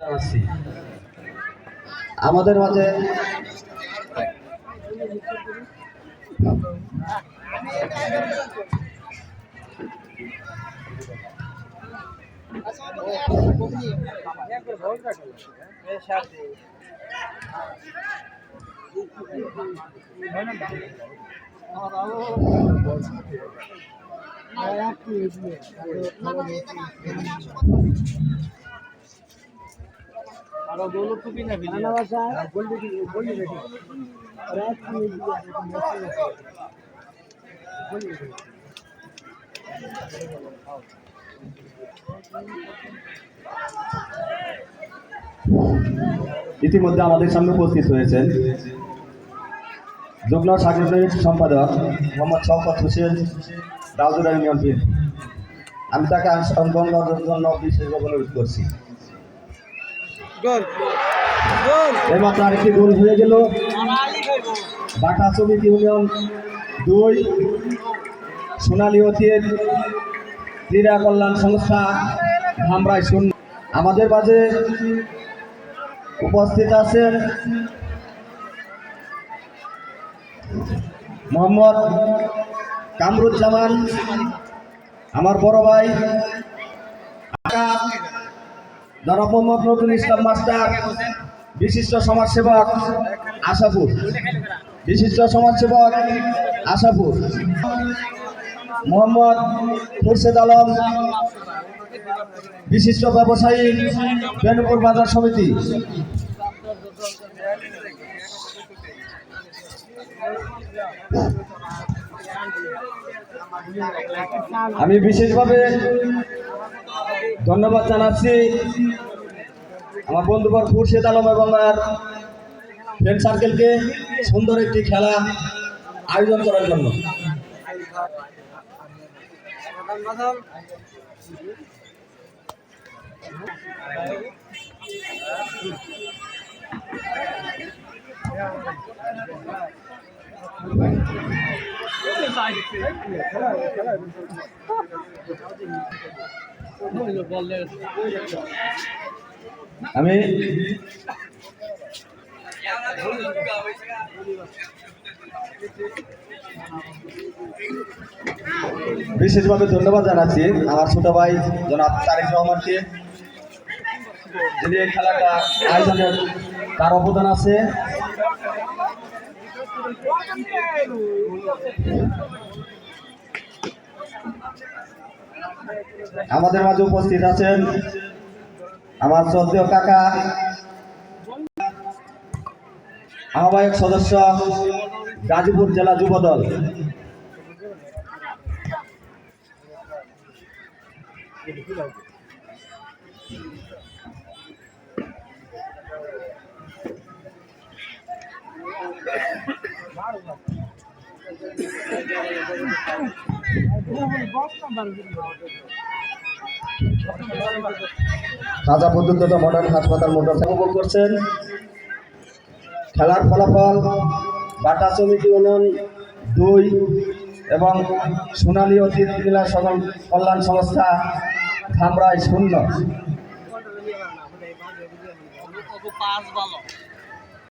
জানাচ্ছি। আমাদের মাঝে ইতিমধ্যে আমাদের সামনে উপস্থিত হয়েছেন যুগ্ম সাংগঠনিক সম্পাদক মোহাম্মদ শওকত হোসেন দাউদুরা ইউনিয়ন আমি তাকে অংশগ্রহণ করার জন্য বিশেষভাবে অনুরোধ করছি। এইমাত্র আরেকটি গোল হয়ে গেল। বাটা শ্রমিক ইউনিয়ন দুই সোনালী অতীত ক্রীড়া কল্যাণ সংস্থা ধামরাই শূন্য। আমাদের মাঝে উপস্থিত আছেন মোহাম্মদ কামরুজ্জামান আমার বড় ভাই জনাব মোহাম্মদ নজরুল ইসলাম মাস্টার, বিশিষ্ট সমাজসেবক আশাপুর। বিশিষ্ট সমাজসেবক আশাপুর। মোহাম্মদ মুর্শেদ আলম, বিশিষ্ট ব্যবসায়ী বেনুপুর বাজার সমিতি। আমি বিশেষভাবে ধন্যবাদ জানাচ্ছি আমার বন্ধুবর খুরশেদ আলম এবং আর ফ্রেন্ড সার্কেলকে সুন্দর একটি খেলা আয়োজন করার জন্য। আমি বিশেষভাবে ধন্যবাদ জানাচ্ছি আমার ছোট ভাই জনাব তারেক রহমানকে, যিনি এই খেলাটা আয়োজনের তার অবদান আছে। আমাদের মাঝে উপস্থিত আছেন আমার শ্রদ্ধেয় কাকা আহ্বায়ক সদস্য গাজীপুর জেলা যুবদল। খাজা পর্যন্ত মডার্ন হাসপাতাল মোটর উপভোগ করছেন। খেলার ফলাফল, বাটা সমিতি ইউনিয়ন দুই, এবং সোনালী অতীত জেলা সদন কল্যাণ সংস্থা ধামরাই শূন্য।